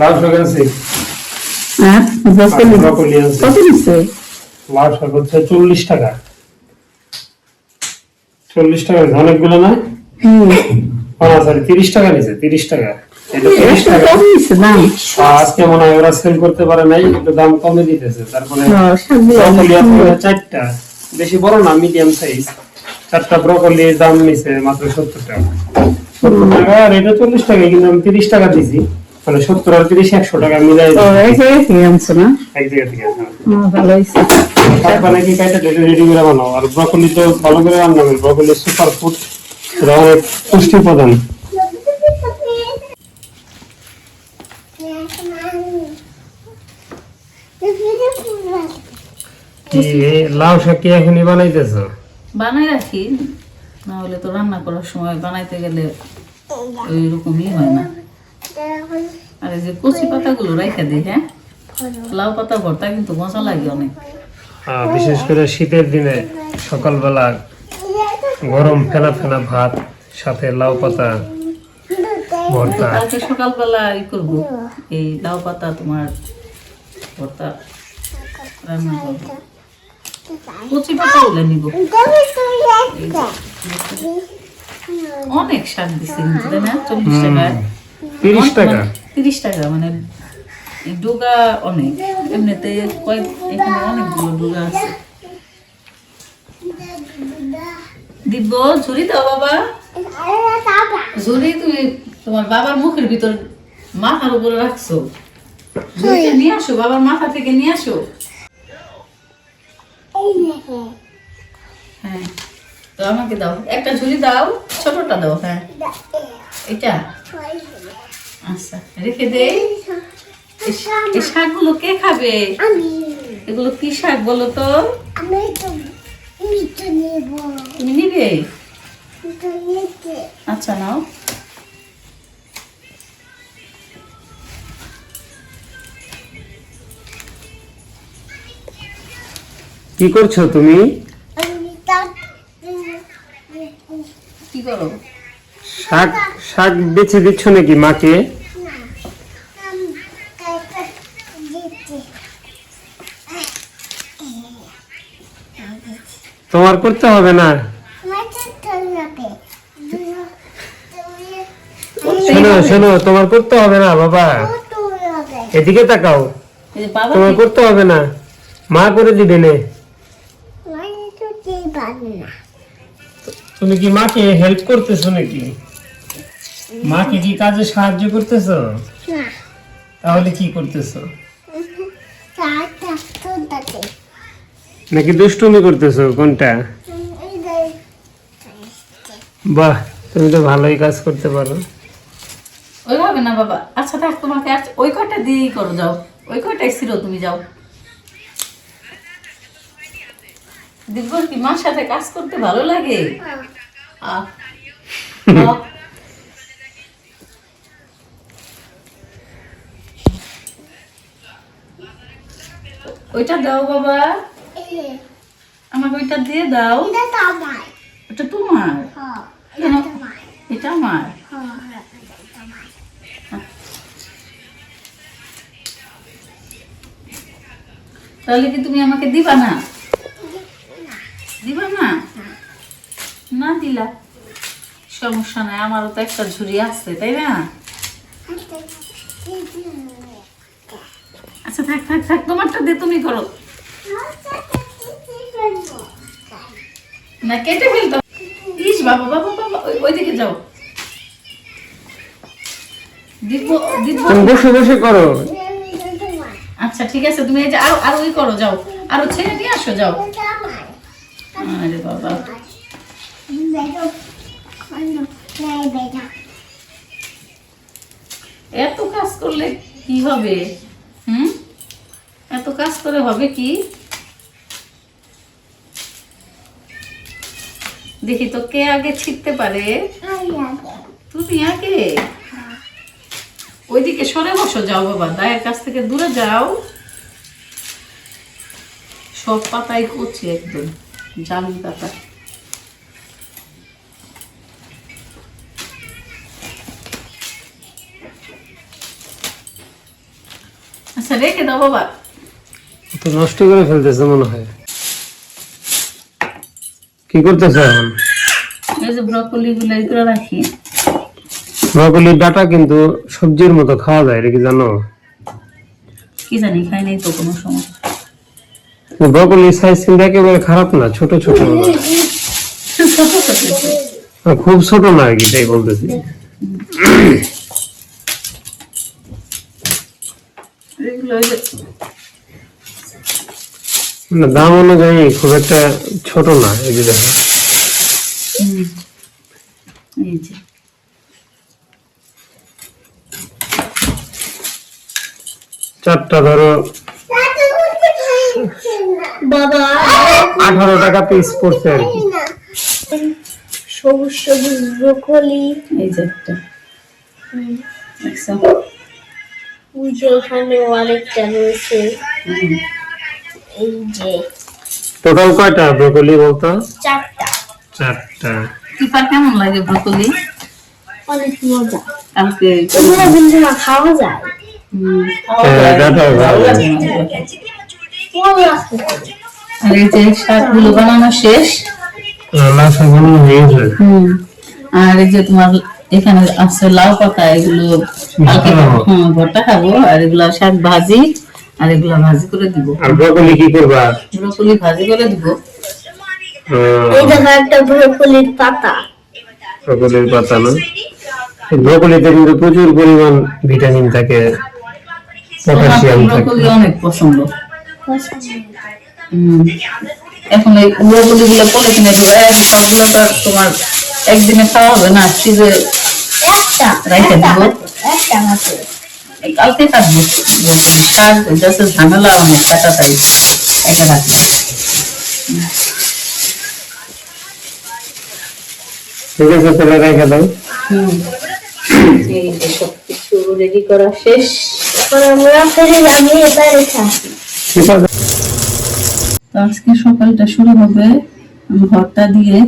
লাউ শাক আছে হ্যাঁ ব্রকলি ব্রকলি কত নিচ্ছে? লাউ শাক হচ্ছে চল্লিশ টাকা। চল্লিশ টাকা অনেকগুলো না সরি তিরিশ টাকা নিছে তিরিশ টাকা। এটা তিরিশ একটু টাকা। কম নিচ্ছে দাম। আজকে মনে হয় ওরা সেল করতে পারে নাই একটু দাম কমে দিতেছে। তারপরে ব্রকলি। চারটা। বেশি বড় না মিডিয়াম সাইজ চারটা ব্রকলির দাম নিছে মাত্র সত্তর টাকা। সত্তর টাকা আর এটা চল্লিশ টাকা কিন্তু আমি তিরিশ টাকা দিছি। মানে সত্তর আর তিরিশ একশো টাকা মিলাই এক জায়গায় থেকে আনছো না? এক জায়গা থেকে ভালো হয়েছে। শাক কি কাইটা রেডি করে বানাও? আর ব্রকলি তো ভালো করে রান্না হবে ব্রকলি সুপার ফুড এটা অনেক পুষ্টি প্রদান কি লাউ শাক কি এখনই বানাইতেছো? বানাই রাখি। না হলে তো রান্না করার সময় বানাইতে গেলে ওই রকমই হয় না। আর এই যে কচি পাতাগুলো রেখে দিই হ্যাঁ? লাউ পাতা ভর্তা কিন্তু মজা লাগে অনেক। বিশেষ করে শীতের দিনে সকালবেলা গরম ফেনা ফেনা ভাত সাথে লাউ পাতা ভর্তা। কালকে সকালবেলা ই করব এই লাউ পাতা তোমার ভর্তা রান্না করব। কচি পাতা গুলো নিবো। অনেক শাক তাই না? চল্লিশ টাকায়। তিরিশ টাকা? তিরিশ টাকা মানে ডুগা অনেক। এমনিতে কয়েক এখানে অনেকগুলো ডুগা আছে। দিব ঝুড়ি দাও বাবা। ঝুড়ি তুমি তোমার বাবার মুখের ভিতর মাথার উপরে রাখছো। ঝুড়িটা নিয়ে আসো বাবার মাথা থেকে নিয়ে আসো। হ্যাঁ তো আমাকে দাও। একটা ঝুড়ি দাও ছোটটা দাও হ্যাঁ। এটা? আচ্ছা রেখে দেই। এই শাকগুলো কে খাবে? এগুলো কি শাক বলো তো? তুমি নিবে? আচ্ছা নাও। কি করছ তুমি? কি করো? শাক শাক বেছে দিচ্ছ নাকি মাকে? তোমার করতে হবে না। শোনো শোনো তোমার করতে হবে না বাবা। এদিকে তাকাও। এই যে বাবা তোমার করতে হবে না। মা করে দিবে নে। তুমি কি মাকে হেল্প করতেছো নাকি? মাকে কি কাজে সাহায্য করতেছো? তাহলে কি করতেছো? নাকি দুষ্টুমি করতেছো কোনটা? বাহ তুমি তো ভালোই কাজ করতে পারো। ওইভাবে না বাবা। আচ্ছা থাক তোমাকে ওই কয়টা দিয়েই করো যাও। ওই কয়টাই ছিল তুমি যাও। দিব্যর কি মার সাথে কাজ করতে ভালো লাগে? আহ। ওইটা দাও বাবা। আমাকে ওইটা দিয়ে দাও। ওটা তোমার। এটা আমার। তাহলে কি তুমি আমাকে দিবা না দিবা না না দিলা সমস্যা নাই আমারও তো একটা ঝুড়ি আছে তাই না? আচ্ছা থাক থাক থাক তোমারটা দিয়ে তুমি করো। না কেটে ফেলতো। ইস বাবা বাবা বাবা ওই- ওইদিকে যাও। বসে বসে করো। আচ্ছা ঠিক আছে তুমি এই যে আরও আরও ওই করো যাও। আরও ছেড়ে দিয়ে আসো যাও আরে বাবা এত কাজ করলে কি হবে? হুম? এত কাজ করে হবে কি? দেখি তো কে আগে ছিটতে পারে। তুমি আগে? ওইদিকে সরে বসো যাও বাবা, দায়ের কাছ থেকে দূরে যাও। সব পাতাই করছি একদম জালি পাতা রেখে দাও বাবা। তো নষ্ট করে ফেলতেছে মনে হয়। কি করতেছে এখন? এই যে ব্রকলি গুলো করে রাখি। ব্রকলির ডাটা কিন্তু সবজির মতো খাওয়া যায় কি জানো? কি জানি খাই নাই তো কোনো সময়। ব্রকলির সাইজ কিন্তু একেবারে খারাপ না ছোট ছোট খুব ছোট না আর কি তাই বলতেছি। এগুলো ওই যে দাম অনুযায়ী খুব একটা ছোট না এই যে দেখো। এই যে। চারটা ধরো বাবা আঠারো টাকা পিস পড়ছে আর কি। সবুজ সবুজ ব্রোকলি। এই যে একটা। রয়েছে। এই যে টোটাল কয়টা ব্রকলি বলতো? চারটা। চারটা। টিপার কেমন লাগে ব্রকলি? অনেক মজা। কালকে এগুলো কিন্তু খাওয়া যায়। হ্যাঁ, আর এই যে শাকগুলো বানানো শেষ? আর এই যে তোমার এখানে আছে লাউ পাতা এগুলো ভর্তা খাব? আর এগুলো শাক ভাজি আর এগুলো ভাজি করে দিব। আর ব্রকলি কি করবা? ব্রকলি ভাজি করে দিব। এই দেখো একটা ব্রোকলির পাতা। ব্রকলির পাতা না? ব্রকলিতে কিন্তু প্রচুর পরিমাণ ভিটামিন থাকে পটাশিয়াম থাকে। ব্রকলি অনেক পছন্দ। হুম। এখন এই ব্রকলি গুলো পলিথিনে তোমার একদিনে খাওয়া হবে না ফ্রিজে দিব কালকে কাটবো যাচ্ছে ঝামেলা অনেক কাটা তাই এটা রাখব ঠিক আছে তাহলে রেখে দাও। হুম। এই যে সবকিছু রেডি করা শেষ। এখন আমরা ফিরে আমি এটা রেখে ঠিক আছে। আজকে সকালটা শুরু হবে ভর্তা দিয়ে।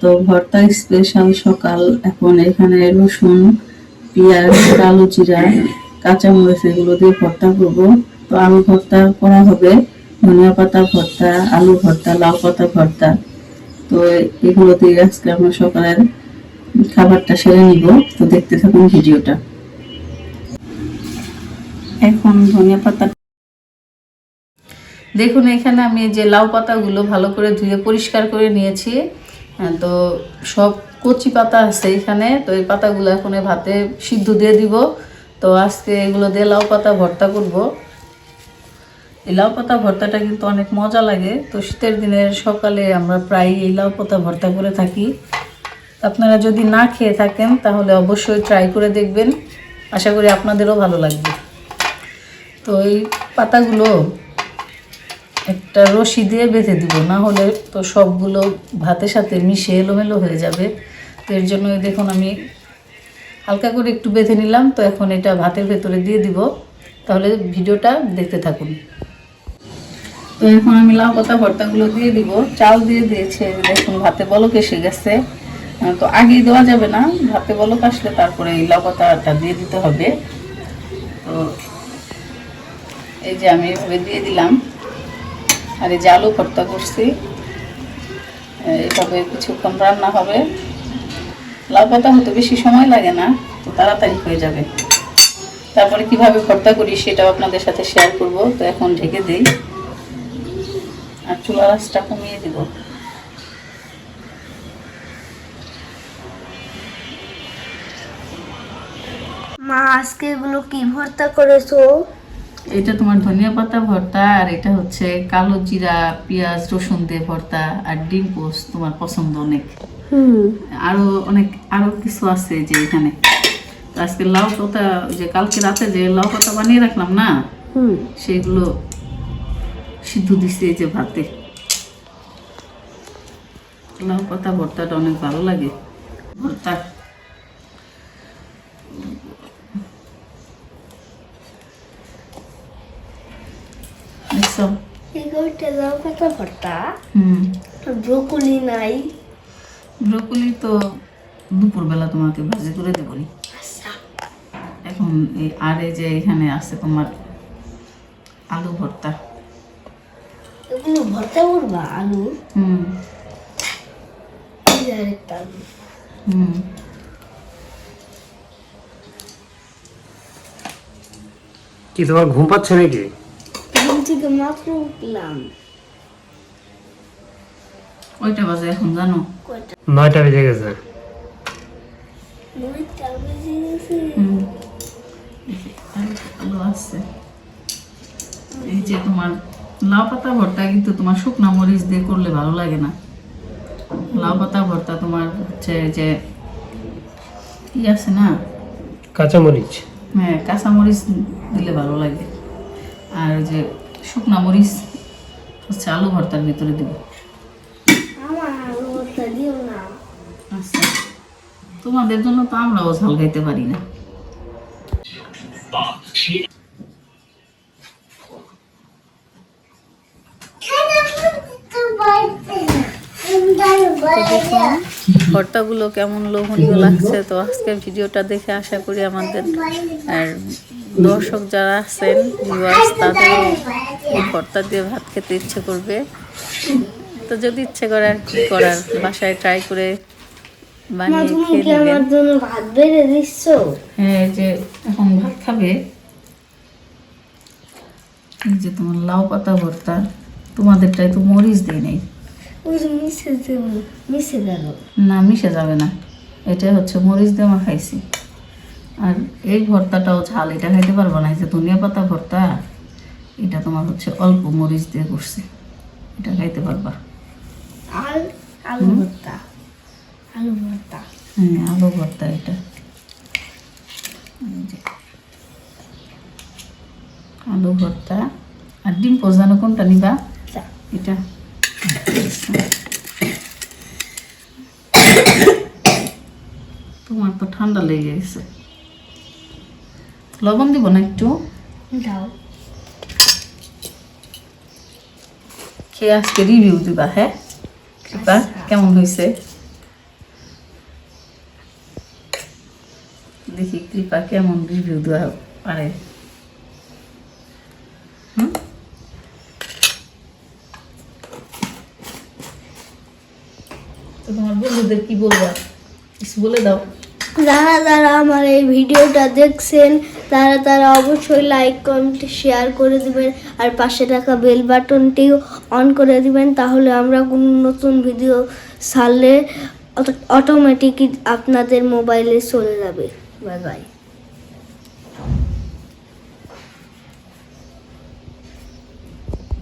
তো ভর্তা স্পেশাল সকাল, এখন এখানে রসুন, পেঁয়াজ কালো জিরা, কাঁচামরিচ এগুলো দিয়ে ভর্তা করব। তো আলু ভর্তা করা হবে, ধনিয়া পাতা ভর্তা, আলু ভর্তা, লাউ পাতা ভর্তা। তো এগুলো দিয়ে আজকে আমরা সকালের খাবারটা সেরে নিব। তো দেখতে থাকুন ভিডিওটা। এখন ধনিয়া পাতা দেখুন, এখানে আমি যে লাউ পাতাগুলো ভালো করে ধুয়ে পরিষ্কার করে নিয়েছি। তো সব কচি পাতা আছে এখানে, তো এই পাতাগুলো এখন ভাতে সিদ্ধ দিয়ে দিব। তো আজকে এগুলো দিয়ে লাউ পাতা ভর্তা করব। এই লাউ পাতা ভর্তাটা কিন্তু অনেক মজা লাগে। তো শীতের দিনের সকালে আমরা প্রায় এই লাউ পাতা ভর্তা করে থাকি। আপনারা যদি না খেয়ে থাকেন, তাহলে অবশ্যই ট্রাই করে দেখবেন। আশা করি আপনাদেরও ভালো লাগবে। তো এই পাতাগুলো একটা রশি দিয়ে বেঁধে দিব, না হলে তো সবগুলো ভাতের সাথে মিশে এলোমেলো হয়ে যাবে। তো এর জন্য দেখুন আমি হালকা করে একটু বেঁধে নিলাম, তো এখন এটা ভাতের ভেতরে দিয়ে দিব। তাহলে ভিডিওটা দেখতে থাকুন। তো এখন আমি লাউ পাতা ভর্তাগুলো দিয়ে দিব। চাল দিয়ে দিয়েছে দেখুন ভাতে বলক এসে গেছে। তো আগেই দেওয়া যাবে না, ভাতে বলক আসলে তারপরে এই লাউ পাতাটা দিয়ে দিতে হবে। তো এই যে আমি এভাবে দিয়ে দিলাম। আর এই যে আলু ভর্তা করছি। এইভাবে কিছুক্ষণ রান্না হবে। লাউ পাতা হতে বেশি সময় লাগে না, তো তাড়াতাড়ি হয়ে যাবে। তারপরে কীভাবে ভর্তা করি সেটাও আপনাদের সাথে শেয়ার করব। তো এখন ঢেকে দিই। আর চুলা রাসটা কমিয়ে দিব। মা, আজকে এগুলো কি ভর্তা করেছ? এটা তোমার ধনিয়া পাতা ভর্তা আর এটা হচ্ছে কালো জিরা পেঁয়াজ রসুন দিয়ে ভর্তা আর ডিম পোস্ট তোমার পছন্দ অনেক। আরও অনেক আরও কিছু আছে যে এখানে। আজকে লাউ পাতা যে কালকে রাতে যে লাউ পাতা বানিয়ে রাখলাম না হুম। সেগুলো সিদ্ধ দিচ্ছে এই যে ভাতে। লাউ পাতা ভর্তাটা অনেক ভালো লাগে। ভর্তা। দেখছ এগুলোটা লাউ পাতা ভর্তা হুম ব্রোকলি নাই ব্রোকলি তো দুপুরবেলা তোমাকে ভাজি করে দেবো নি। এখন এই আর এই যে এখানে আছে তোমার আলু ভর্তা। এগুলো ভর্তা করবা আলু? হুম। আরেকটা আলু। হুম। কি তোমার ঘুম পাচ্ছে নাকি? মাত্র উঠলাম। ওইটা বাজে এখন জানো? কয়টা? নয়টা বেজে গেছে। নয়টা বেজে গেছে। আলু আছে। এই যে তোমার লাউ পাতা ভর্তা কিন্তু তোমার শুকনা মরিচ দিয়ে করলে ভালো লাগে না। লাউ পাতা ভর্তা তোমার হচ্ছে যে কি আছে না? কাঁচামরিচ। হ্যাঁ কাঁচা মরিচ দিলে ভালো লাগে। আর ওই যে শুকনা মরিচ হচ্ছে আলু ভর্তার ভিতরে দিব। আচ্ছা তোমাদের জন্য তো আমরাও ঝাল খাইতে পারি না। ভর্তাগুলো কেমন লোভনীয় লাগছে তো আজকের ভিডিওটা দেখে আশা করি আমাদের আর দর্শক যারা আছেন ভিউয়ার্স তাদের এই ভর্তা দিয়ে ভাত খেতে ইচ্ছে করবে। তো যদি ইচ্ছে করে আর কি করার বাসায় ট্রাই করে বানিয়ে খেয়ে নেবেন। ভাত বেড়ে দিচ্ছ? হ্যাঁ যে এখন ভাত খাবে। যে তোমার লাউ পাতা ভর্তা তোমাদেরটাই তো মরিচ দেয় নেই। ওই যে মিশে না মিশে যাবে না। এটা হচ্ছে মরিচ দিয়ে আমার খাইছি। আর এই ভর্তাটাও ঝাল এটা খাইতে পারব না এই যে ধনিয়া পাতা ভর্তা এটা তোমার হচ্ছে অল্প মরিচ দিয়ে করছি এটা খাইতে পারবা। আর আলু ভর্তা আলু ভর্তা। হ্যাঁ আলু ভর্তা এটা। আলু ভর্তা আর ডিম পোজানো কোনটা নিবা? আচ্ছা। এটা। তোমার তো ঠান্ডা লেগে গেছে। লবণ দিব না একটু? দাও। খেয়ে আজকে রিভিউ দিবা হ্যাঁ? কৃপা কেমন হয়েছে দেখি কৃপা কেমন রিভিউ দেওয়া পারে। তোমার বন্ধুদের কি বলবা? কিছু বলে দাও। যারা যারা আমার এই ভিডিওটা দেখছেন তারা তারা অবশ্যই লাইক কমেন্ট শেয়ার করে দিবেন। আর পাশে থাকা বেল বাটনটিও অন করে দিবেন, তাহলে আমরা কোনো নতুন ভিডিও ছাড়লে অটোমেটিকই আপনাদের মোবাইলে চলে যাবে। Bye bye